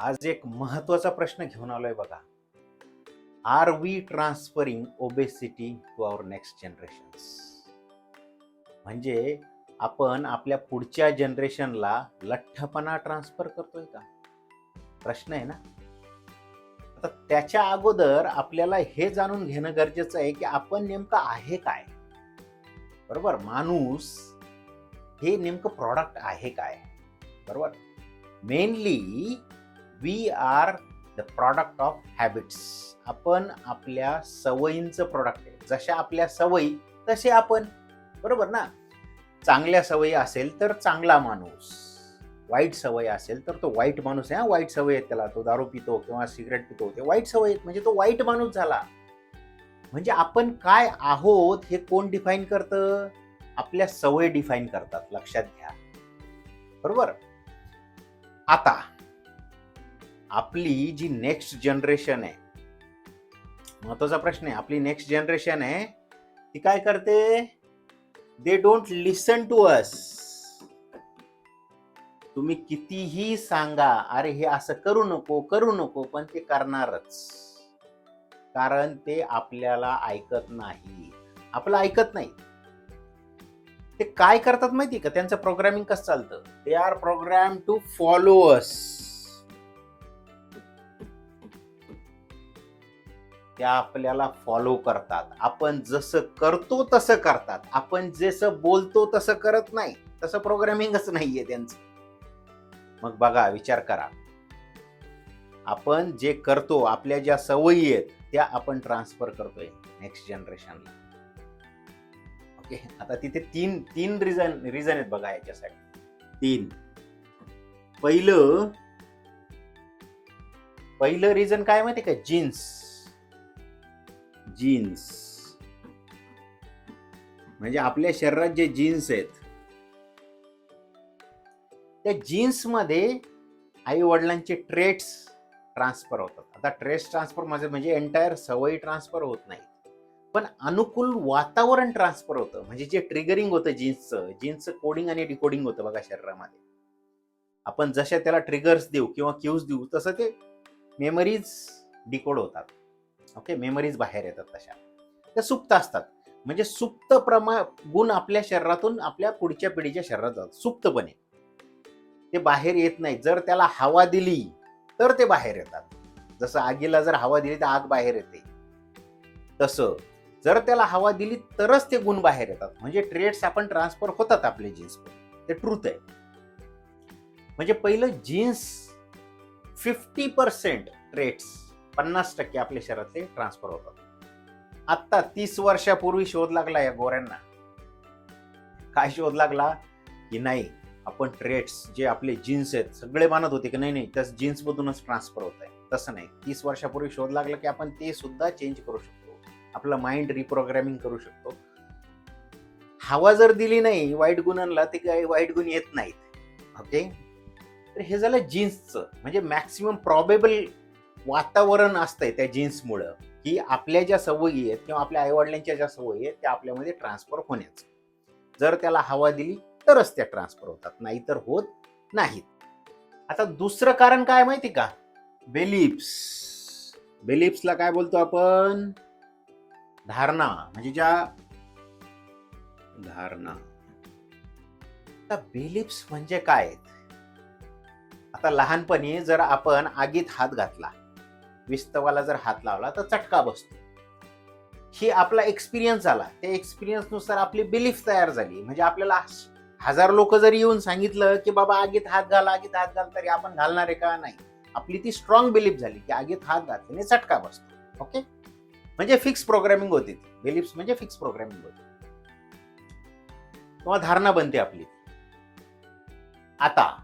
आज एक महत्त्वाचा प्रश्न घेऊन आलोय बघा. Are we transferring obesity to our next generation म्हणजे आपण आपल्या पुढच्या जनरेशनला लठ्ठपणा ट्रान्सफर करतोय का? प्रश्न आहे ना? आता त्याच्या अगोदर आपल्याला हे जाणून घेणं गरजेचं आहे की आपण नेमकं आहे काय? बरोबर? माणूस हे नेमकं प्रॉडक्ट आहे काय? बरोबर? Mainly we are the product of habits आपण आपल्या सवयींचं प्रॉडक्ट आहे. जशा आपल्या सवयी तसे आपण. बरोबर ना? चांगल्या सवयी असेल तर चांगला माणूस. वाईट सवय असेल तर तो वाईट माणूस आहे. हा वाईट सवय आहेत त्याला. तो दारू पितो किंवा सिगरेट पितो. ते वाईट सवय आहेत. म्हणजे तो वाईट माणूस झाला. म्हणजे आपण काय आहोत हे कोण डिफाईन करतं? आपल्या सवय डिफाईन करतात. लक्षात घ्या. बरोबर? आता आपली जी नेक्स्ट जनरेशन आहे महत्त्वाचा प्रश्न आहे आपली नेक्स्ट जनरेशन आहे ती काय करते? They don't listen to us तुम्ही कितीही सांगा अरे हे असं करू नको करू नको पण ते करणारच. कारण ते आपल्याला ऐकत नाही. आपलं ऐकत नाही. ते काय करतात माहिती का? त्यांचं प्रोग्रामिंग कसं चालतं? They are program to follow त्या आपल्याला फॉलो करतात. आपण जसं करतो तसं करतात. आपण जसं बोलतो तसं करत नाही तसं प्रोग्रामिंगच नाहीये त्यांचं. मग बघा विचार करा. आपण जे करतो आपल्या ज्या सवयी आहेत त्या आपण ट्रान्सफर करतोय नेक्स्ट जनरेशनला ओके आता तिथे तीन तीन रिझन रिझन आहेत बघा याच्यासाठी. तीन. पहिलं पहिलं रिझन काय माहिती का? जीन्स जीन्स म्हणजे आपल्या शरीरात जे जीन्स आहेत त्या जीन्समध्ये आई वडिलांचे ट्रेट्स ट्रान्सफर होतात. आता ट्रेट्स ट्रान्सफर माझे म्हणजे, म्हणजे एंटायर सवयी ट्रान्सफर होत नाही पण अनुकूल वातावरण ट्रान्सफर होतं. म्हणजे जे ट्रिगरिंग होतं जीन्सचं जीन्सचं कोडिंग आणि डिकोडिंग होतं बघा शरीरामध्ये. आपण जशा त्याला ट्रिगर्स देऊ किंवा क्यूज देऊ तसं ते मेमरीज डिकोड होतात. ओके मेमरीज बाहेर येतात तशा. त्या सुप्त असतात. म्हणजे सुप्त प्रमा गुण आपल्या शरीरातून आपल्या पुढच्या पिढीच्या शरीरात जातात. सुप्तपणे. ते बाहेर येत नाही. जर त्याला हवा दिली तर ते बाहेर येतात. जसं आगीला जर हवा दिली तर आग बाहेर येते. तसं जर त्याला हवा दिली तरच ते गुण बाहेर येतात. म्हणजे ट्रेड्स आपण ट्रान्सफर होतात आपले जीन्स ते ट्रूथ आहे. म्हणजे पहिलं जीन्स फिफ्टी पर्सेंट ट्रेड्स पन्नास टक्के आपल्या शरीरातले ट्रान्सफर होतात. आत्ता तीस वर्षापूर्वी शोध लागला या गोऱ्यांना. काय शोध लागला? की नाही आपण ट्रेड्स जे आपले जीन्स आहेत सगळे मानत होते की नाही नाही त्या जीन्स मधूनच ट्रान्सफर होत आहे. तसं नाही. तीस वर्षापूर्वी शोध लागला की आपण ते सुद्धा चेंज करू शकतो. आपलं माइंड रिप्रोग्रॅमिंग करू शकतो. हवा जर दिली नाही वाईट गुणांना ते काही वाईट गुण येत नाहीत. ओके तर हे झालं जीन्सचं म्हणजे मॅक्सिमम प्रॉबेबल वातावरण असतंय त्या जीन्समुळं की आपल्या ज्या सवयी आहेत किंवा आपल्या आईवडिलांच्या ज्या सवयी आहेत त्या आपल्यामध्ये ट्रान्सफर होण्याचं. जर त्याला हवा दिली तरच त्या ट्रान्सफर होतात नाहीतर होत नाहीत. आता दुसरं कारण काय माहिती का? बेलिप्स बेलिप्सला काय बोलतो आपण? धारणा. म्हणजे ज्या धारणा. आता बेलिप्स म्हणजे काय? आहेत? आता लहानपणी जर आपण आगीत हात घातला विस्तवाला जर हात लावला तर चटका बसतो. ही आपला एक्सपिरियन्स आला. त्या एक्सपिरियन्सनुसार आपली बिलीफ तयार झाली. म्हणजे आपल्याला हजार लोक जरी येऊन सांगितलं की बाबा आगीत हात घाल आगीत हात घाल तरी आपण घालणार आहे का? नाही. आपली ती स्ट्रॉंग बिलीफ झाली की आगीत हात घातल्याने चटका बसतो. ओके म्हणजे फिक्स प्रोग्रामिंग होती. ती बिलीफ्स म्हणजे फिक्स प्रोग्रामिंग होती. किंवा धारणा बनते आपली. आता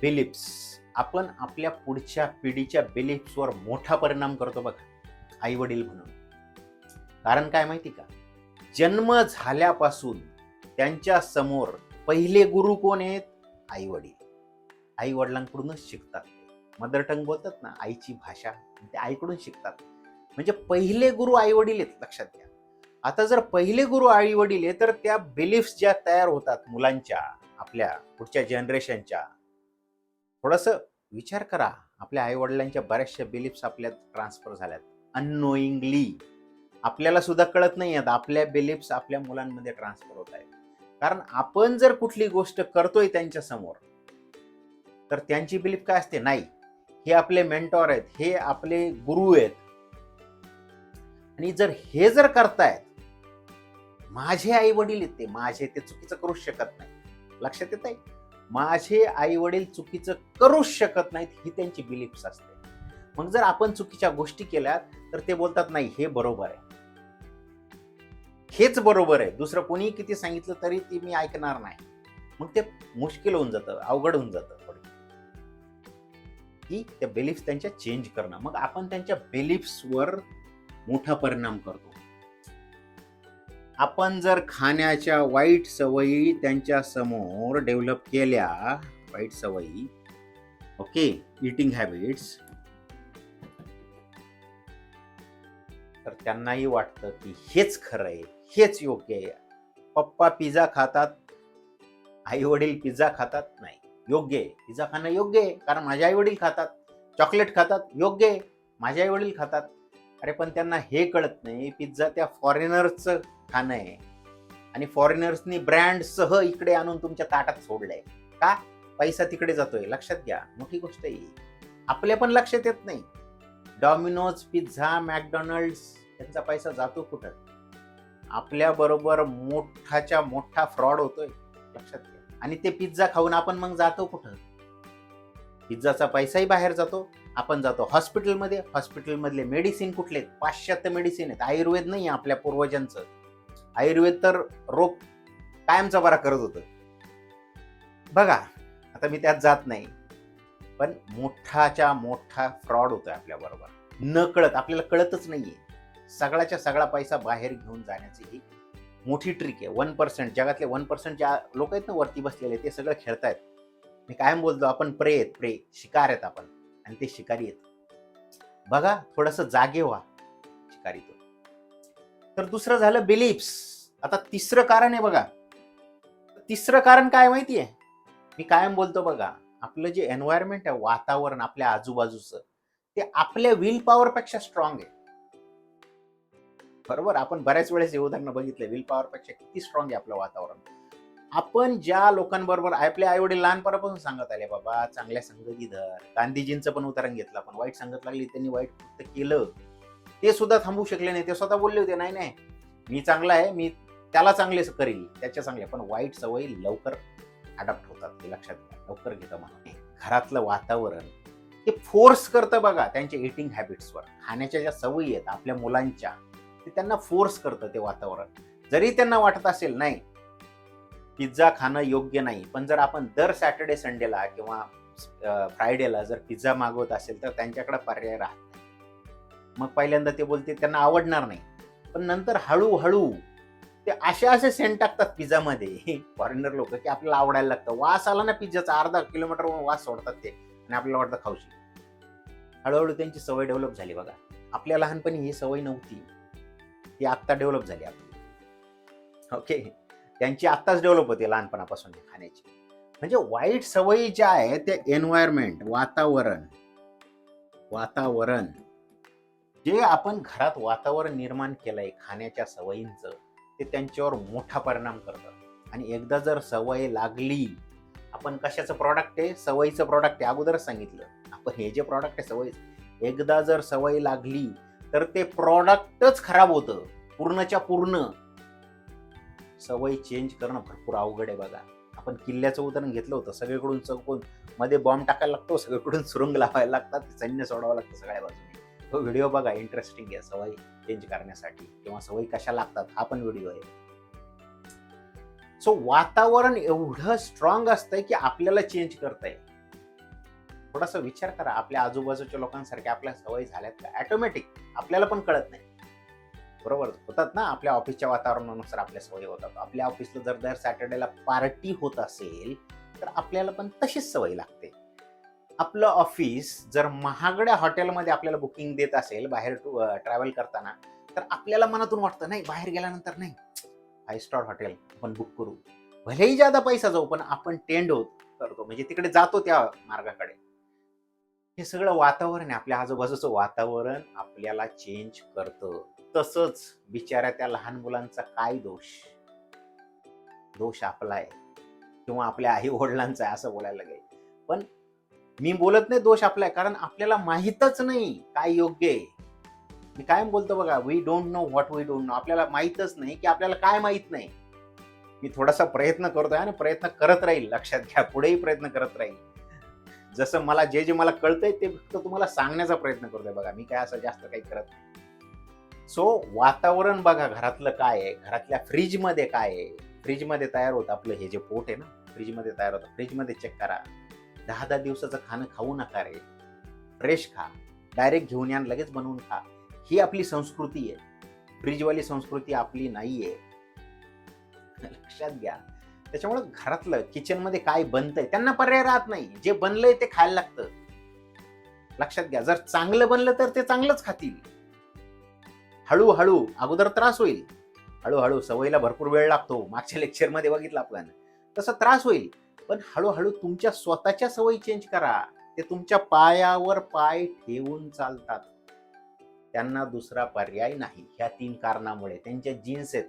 बिलिप्स आपण आपल्या पुढच्या पिढीच्या बिलीफ्सवर मोठा परिणाम करतो बघा आई वडील म्हणून. कारण काय माहिती का? जन्म झाल्यापासून त्यांच्यासमोर पहिले गुरु कोण आहेत? आई वडील आई वडिलांकडूनच शिकतात मदर टंग बोलतात ना आईची भाषा. ते आईकडून शिकतात. म्हणजे पहिले गुरु आई वडील आहेत लक्षात घ्या. आता जर पहिले गुरु आई वडील आहे तर त्या बिलीफ्स ज्या तयार होतात मुलांच्या आपल्या पुढच्या जनरेशनच्या थोडंसं विचार करा. आपल्या आईवडिलांच्या बऱ्याचशा बिलीफ्स आपल्या ट्रान्सफर झाल्यात. अननोईंगली आपल्याला सुद्धा कळत नाही आहेत. आपल्या बिलीफ्स आपल्या मुलांमध्ये ट्रान्सफर होत आहेत. कारण आपण जर कुठली गोष्ट करतोय त्यांच्यासमोर तर त्यांची बिलीफ काय असते? नाही. हे आपले मेंटॉर आहेत. हे आपले गुरु आहेत. आणि जर हे जर करतायत माझे आई वडील आहेत ते. माझे ते चुकीचं करूच शकत नाही. लक्षात येत आहे माझे आई वडील चुकीचं करूच शकत नाहीत ही त्यांची बिलीफ्स असते. मग जर आपण चुकीच्या गोष्टी केल्या तर ते बोलतात नाही हे बरोबर आहे. हेच बरोबर आहे. दुसरं कोणी किती सांगितलं तरी ती मी ऐकणार नाही. मग ते मुश्किल होऊन जातं अवघड होऊन जातं थोडं. की त्या बिलीफ्स त्यांच्या चेंज करणं. मग आपण त्यांच्या बिलीफ्सवर मोठा परिणाम करतो. आपण जर खाण्याच्या वाईट सवयी त्यांच्यासमोर डेव्हलप केल्या वाईट सवयी ओके इटिंग हॅबिट्स तर त्यांनाही वाटतं की हेच खरं आहे हेच योग्य आहे. पप्पा पिझ्झा खातात आई वडील पिझ्झा खातात नाही योग्य आहे. पिझ्झा खाणं योग्य आहे कारण माझे आई वडील खातात. चॉकलेट खातात योग्य आहे. माझे आई वडील खातात. अरे पण त्यांना हे कळत नाही पिझ्झा त्या फॉरेनर्सचं खाणं आहे आणि फॉरेनर्सनी ब्रँडसह इकडे आणून तुमच्या ताटात सोडलंय. का? पैसा तिकडे जातोय. लक्षात घ्या. मोठी गोष्ट आहे आपल्या पण लक्षात येत नाही. डॉमिनोज पिझ्झा मॅकडॉनल्ड्स त्यांचा पैसा जातो कुठं? आपल्या बरोबर मोठाच्या मोठा फ्रॉड होतोय. लक्षात घ्या. आणि ते पिझ्झा खाऊन आपण मग जातो कुठं? पिझ्झाचा पैसाही बाहेर जातो. आपण जातो हॉस्पिटलमध्ये हॉस्पिटलमधले मेडिसिन कुठले आहेत? पाश्चात्य मेडिसिन आहेत. आयुर्वेद नाही आहे आपल्या पूर्वजांचं. आयुर्वेद तर रोग कायमचा बरा करत होतं. बघा आता मी त्यात जात नाही पण मोठाच्या मोठा फ्रॉड होतो आहे आपल्याबरोबर न कळत आपल्याला कळतच नाही आहे सगळ्याच्या सगळा पैसा बाहेर घेऊन जाण्याची ही मोठी ट्रिक आहे. वन पर्सेंट जगातले वन पर्सेंट ज्या लोक आहेत ना वरती बसलेले ते सगळं खेळतायत. मी कायम बोलतो आपण प्रे आहेत प्रे शिकार आहेत आपण. आणि ते शिकारी आहेत. बघा थोडंसं जागे व्हा शिकारी तो तर दुसरं झालं बिलीफ्स आता तिसरं कारण आहे बघा. तिसरं कारण काय माहितीये? मी कायम बोलतो बघा आपलं जे एन्व्हायरमेंट आहे वातावरण आपल्या आजूबाजूचं ते आपल्या विल पॉवर पेक्षा स्ट्रॉंग आहे. बरोबर? आपण बऱ्याच वेळेस हे उदाहरणं बघितले विल पॉवर पेक्षा किती स्ट्रॉंग आहे आपलं वातावरण? आपण ज्या लोकांबरोबर आपले आई वडील लहानपणापासून सांगत आले बाबा चांगल्या संगती धर. गांधीजींचं पण उदाहरण घेतलं आपण. वाईट संगत लागली त्यांनी वाईट फक्त केलं. ते सुद्धा थांबू शकले नाही. ते स्वतः बोलले होते नाही नाही मी चांगला आहे मी त्याला चांगले करील त्याच्या चांगले पण वाईट सवयी लवकर अडॉप्ट होतात ते लक्षात घ्या लवकर घेतं म्हणून घरातलं वातावरण ते फोर्स करतं बघा त्यांच्या इटिंग हॅबिट्सवर खाण्याच्या ज्या सवयी आहेत आपल्या मुलांच्या ते त्यांना फोर्स करतं ते वातावरण. जरी त्यांना वाटत असेल नाही पिझ्झा खाणं योग्य नाही पण जर आपण दर सॅटर्डे संडेला किंवा फ्रायडेला जर पिझ्झा मागवत असेल तर त्यांच्याकडे पर्याय राहत. मग पहिल्यांदा ते बोलते त्यांना आवडणार नाही. पण नंतर हळूहळू ते असे असे सेंट टाकतात पिझ्झामध्ये. फॉरेनर लोक की आपल्याला आवडायला लागतं. वास आला ना पिझ्झाचा अर्धा किलोमीटर वास सोडतात ते आणि आपल्याला वाटतं खाऊशी हळूहळू त्यांची सवय डेव्हलप झाली बघा. आपल्या लहानपणी ही सवय नव्हती. ती आत्ता डेव्हलप झाली आपली. ओके त्यांची आत्ताच डेव्हलप होते लहानपणापासून खाण्याची. म्हणजे वाईट सवयी ज्या आहेत त्या एन्व्हायरमेंट वातावरण. वातावरण. जे आपण घरात वातावरण निर्माण केलंय खाण्याच्या सवयींचं ते त्यांच्यावर मोठा परिणाम करतं. आणि एकदा जर सवय लागली आपण कशाचं प्रॉडक्ट आहे? सवयीचं प्रॉडक्ट आहे. अगोदरच सांगितलं. आपण हे जे प्रॉडक्ट आहे सवय एकदा जर सवय लागली तर ते प्रॉडक्टच खराब होतं. पूर्णच्या पूर्ण. सवय चेंज करणं भरपूर अवघड आहे बघा. आपण किल्ल्याचं उदाहरण घेतलं होतं. सगळीकडून चौकून मध्ये बॉम्ब टाकायला लागतो सगळीकडून सुरुंग लावायला लागतात सैन्य सोडावं लागतं सगळ्या बाजूने. तो व्हिडिओ बघा इंटरेस्टिंग आहे सवय चेंज करण्यासाठी किंवा सवयी कशा लागतात हा पण व्हिडिओ आहे. सो वातावरण एवढं स्ट्रॉंग असतंय की आपल्याला चेंज करता थोडासा विचार करा आपल्या आजूबाजूच्या लोकांसारख्या आपल्या सवयी झाल्यात का? ऑटोमॅटिक आपल्याला पण कळत नाही. बरोबर? होतात ना आपल्या ऑफिसच्या वातावरणानुसार आपल्या सवयी होतात. आपल्या ऑफिसला जर दर सॅटर्डेला पार्टी होत असेल तर आपल्याला पण तशीच सवय लागते. आपलं ऑफिस जर महागड्या हॉटेलमध्ये आपल्याला बुकिंग देत असेल बाहेर ट्रॅव्हल करताना तर आपल्याला मनातून वाटतं नाही बाहेर गेल्यानंतर नाही. फाय स्टार हॉटेल आपण बुक करू. भलेही जादा पैसा जाऊ पण आपण टेंड होत करतो. म्हणजे तिकडे जातो त्या मार्गाकडे. हे सगळं वातावरण आहे. आपल्या आजूबाजूचं वातावरण आपल्याला चेंज करतं. तसंच बिचाऱ्या त्या लहान मुलांचा काय दोष? दोष आपला आहे. किंवा आपल्या आई वडिलांचा आहे असं बोलायला लागेल. पण मी बोलत नाही दोष आपला आहे कारण आपल्याला माहीतच नाही काय योग्य आहे. मी कायम बोलतो बघा we don't know what we don't know आपल्याला माहीतच नाही की आपल्याला काय माहीत नाही. मी थोडासा प्रयत्न करतोय आणि प्रयत्न करत राहील लक्षात घ्या पुढेही प्रयत्न करत राहील. जसं मला जे जे मला कळतंय ते फक्त तुम्हाला सांगण्याचा प्रयत्न करतोय बघा मी काय असं जास्त काही करत नाही. सो वातावरण बघा घरातलं काय आहे घरातल्या फ्रीजमध्ये काय आहे. फ्रीजमध्ये तयार होतं आपलं हे जे पोट आहे ना फ्रीजमध्ये तयार होतं. फ्रीजमध्ये चेक करा. दहा दहा दिवसाचं खाणं खाऊ नका रे. फ्रेश खा. डायरेक्ट घेऊन या लगेच बनवून खा. ही आपली संस्कृती आहे. फ्रीजवाली संस्कृती आपली नाही आहे लक्षात घ्या. त्याच्यामुळे घरातलं किचनमध्ये काय बनतंय त्यांना पर्याय राहत नाही. जे बनलंय ते खायला लागतं. लक्षात घ्या. जर चांगलं बनलं तर ते चांगलंच खातील. हळूहळू. अगोदर त्रास होईल. हळूहळू. सवयीला भरपूर वेळ लागतो. मागच्या लेक्चरमध्ये बघितलं आपण तसा त्रास होईल. पण हळूहळू तुमच्या स्वतःच्या सवयी चेंज करा. ते तुमच्या पायावर पाय ठेवून चालतात. त्यांना दुसरा पर्याय नाही. ह्या तीन कारणामुळे त्यांच्या जीन्स आहेत.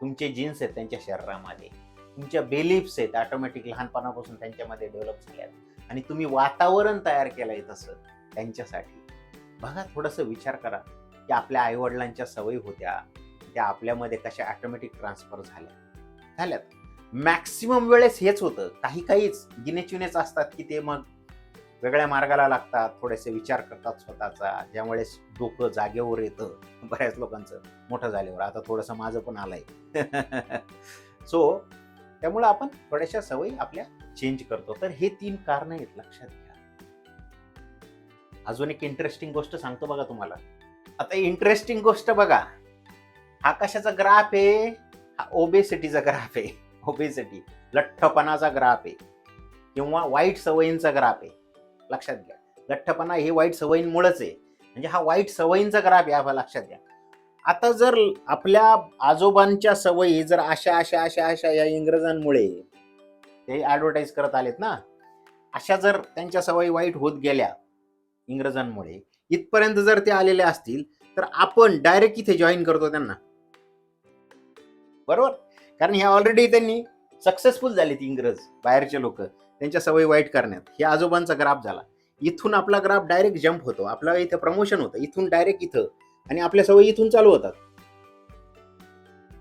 तुमचे जीन्स आहेत त्यांच्या शरीरामध्ये. तुमच्या बेलिफ्स आहेत. ऑटोमॅटिक लहानपणापासून त्यांच्यामध्ये डेव्हलप झाल्यात आणि तुम्ही वातावरण तयार केलं आहे तसं त्यांच्यासाठी. बघा थोडंसं विचार करा. की आपल्या आईवडिलांच्या सवयी होत्या. त्या आपल्यामध्ये कशा ऑटोमॅटिक ट्रान्सफर झाल्या? झाल्यात. मॅक्सिमम वेळेस हेच होतं. काही काहीच गिनेचुनेच असतात की ते मग वेगळ्या मार्गाला लागतात थोडेसे विचार करतात स्वतःचा ज्यामुळे डोकं जागेवर येतं बऱ्याच लोकांचं मोठं झाल्यावर. आता थोडंसं माझं पण आलंय. सो त्यामुळं आपण थोड्याशा सवयी आपल्या चेंज करतो. तर हे तीन कारण आहेत लक्षात घ्या. अजून एक इंटरेस्टिंग गोष्ट सांगतो बघा तुम्हाला. आता इंटरेस्टिंग गोष्ट बघा. हा कशाचा ग्राफ आहे हा ओबेसिटीचा ग्राफ आहे. ओबेसिटी लठ्ठपणाचा ग्राफ आहे. किंवा वाईट सवयींचा ग्राफ आहे. लक्षात घ्या. लठ्ठपणा हे वाईट सवयींमुळेच आहे. म्हणजे हा वाईट सवयींचा ग्राफ आहे लक्षात घ्या. आता जर आपल्या आजोबांच्या सवयी जर अशा अशा अशा अशा या इंग्रजांमुळे ते ॲडव्हर्टाईज करत आलेत ना अशा जर त्यांच्या सवयी वाईट होत गेल्या इंग्रजांमुळे इथपर्यंत जर ते आलेले असतील तर आपण डायरेक्ट इथे जॉईन करतो त्यांना. बरोबर? कारण ह्या ऑलरेडी त्यांनी सक्सेसफुल झाले ती इंग्रज बाहेरचे लोक. त्यांच्या सवयी वाईट करण्यात. हे आजोबांचा ग्राफ झाला. इथून आपला ग्राफ डायरेक्ट जम्प होतो. आपला इथं प्रमोशन होतं. इथून डायरेक्ट इथं. आणि आपल्या सवयी इथून चालू होतात.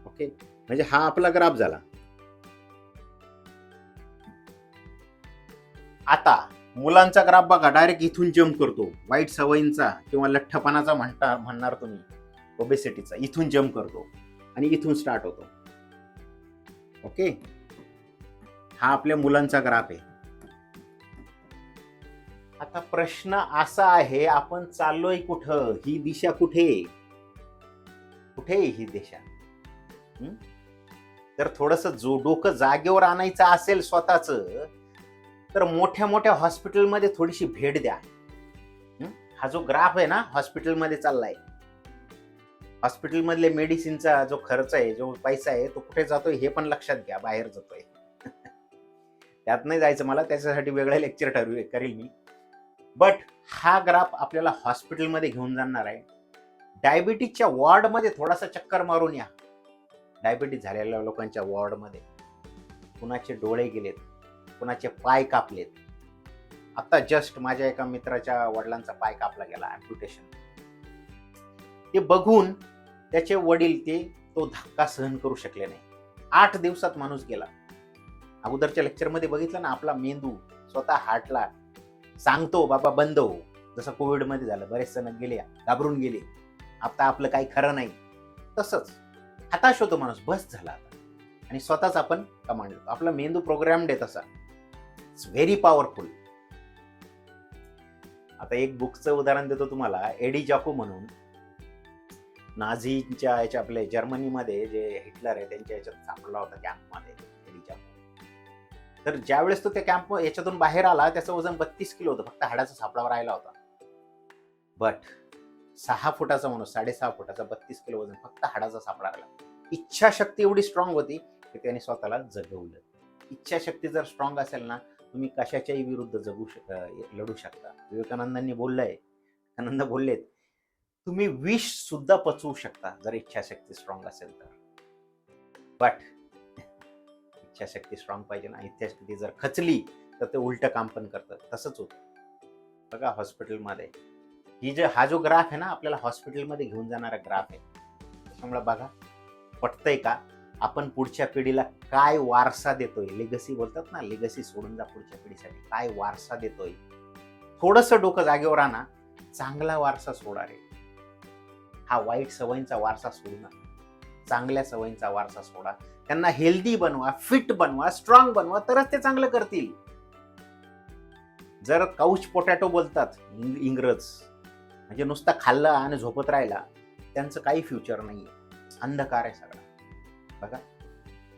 ओके म्हणजे हा आपला ग्राफ झाला. आता मुलांचा ग्राफ बघा. डायरेक्ट इथून जम्प करतो. वाईट सवयींचा किंवा लठ्ठपणाचा म्हणता म्हणणार तुम्ही. ओबेसिटीचा इथून जम्प करतो. आणि इथून स्टार्ट होतो. ओके? हा आपल्या मुलांचा ग्राफ आहे. आता प्रश्न असा आहे आपण चाललोय कुठं? ही दिशा कुठे? कुठे आहे ही दिशा? तर थोडस जो डोकं जागेवर आणायचं असेल स्वतःच तर मोठ्या मोठ्या हॉस्पिटलमध्ये थोडीशी भेट द्या. हा? जो ग्राफ आहे ना हॉस्पिटलमध्ये चाललाय. हॉस्पिटलमधले मेडिसिनचा जो खर्च आहे जो पैसा आहे तो कुठे जातोय हे पण लक्षात घ्या बाहेर जातोय. त्यात नाही जायचं मला त्याच्यासाठी वेगळं लेक्चर ठरवू करील मी. बट हा ग्राफ आपल्याला हॉस्पिटलमध्ये घेऊन जाणार आहे. डायबिटीजच्या वॉर्डमध्ये थोडासा चक्कर मारून या. डायबिटीज झालेल्या लोकांच्या वॉर्डमध्ये. कुणाचे डोळे गेलेत कुणाचे पाय कापलेत. आता जस्ट माझ्या एका मित्राच्या वडिलांचा पाय कापला गेला अम्प्युटेशन ते बघून त्याचे वडील ते तो धक्का सहन करू शकले नाही. आठ दिवसात माणूस गेला. अगोदरच्या लेक्चरमध्ये बघितलं ना आपला मेंदू स्वतः हार्टला सांगतो बाबा बंद हो. जसं कोविडमध्ये झालं बरेच जण गेले घाबरून गेले. आता आपलं काही खरं नाही. तसंच हताश होतो माणूस बस झाला आता. आणि स्वतःच आपण कमांड देतो. आपला मेंदू प्रोग्राम देत असा इट्स व्हेरी पॉवरफुल आता एक बुकचं उदाहरण देतो तुम्हाला. एडी जाको म्हणून. नाझीच्या याच्या आपले जर्मनीमध्ये जे हिटलर आहे त्यांच्या याच्यात सापडला होता कॅम्पमध्ये तर ज्यावेळेस तो त्या कॅम्प याच्यातून बाहेर आला त्याचं वजन बत्तीस किलो होतं फक्त हाडाचा सापडावर राहिला होता. बट सहा फुटाचा माणूस साडेसहा फुटाचा बत्तीस किलो वजन फक्त हाडाचा सापडा राहिला. इच्छाशक्ती एवढी स्ट्रॉंग होती की त्याने स्वतःला जगवलं. इच्छाशक्ती जर स्ट्रॉंग असेल ना तुम्ही कशाच्याही विरुद्ध जगू शक लढू शकता. विवेकानंदांनी बोललंय. आनंद बोललेत तुम्ही विष सुद्धा पचवू शकता जर इच्छाशक्ती स्ट्रॉंग असेल तर. बट इच्छाशक्ती स्ट्रॉंग पाहिजे ना इच्छाशक्ती जर खचली तर ते उलटं काम पण करतं तसंच होतं. बघा हॉस्पिटलमध्ये ही जे हा जो ग्राफ आहे ना आपल्याला हॉस्पिटलमध्ये घेऊन जाणारा ग्राफ आहे. त्याच्यामुळे बघा पटतंय का? आपण पुढच्या पिढीला काय वारसा देतोय? लेगसी बोलतात ना लेगसी सोडून जा पुढच्या पिढीसाठी. काय वारसा देतोय? थोडस डोकं जागेवर आणा. चांगला वारसा सोडा रे. हा वाईट सवयींचा वारसा सोडू नका. चांगल्या सवयींचा वारसा सोडा. त्यांना हेल्दी बनवा फिट बनवा स्ट्रॉंग बनवा तरच ते चांगलं करतील. जर काउच पोटॅटो बोलतात इंग्रज म्हणजे नुसता खाल्लं आणि झोपत राहिला त्यांचं काही फ्युचर नाही अंधकार आहे सगळा. बघा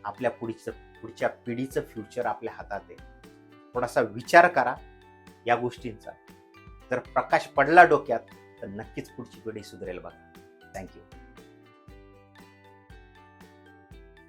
आपल्या पुढचं पुढच्या पिढीचं फ्युचर आपल्या हातात आहे. थोडासा विचार करा या गोष्टींचा. जर प्रकाश पडला डोक्यात तर नक्कीच पुढची पिढी सुधरेल बघा. Thank you.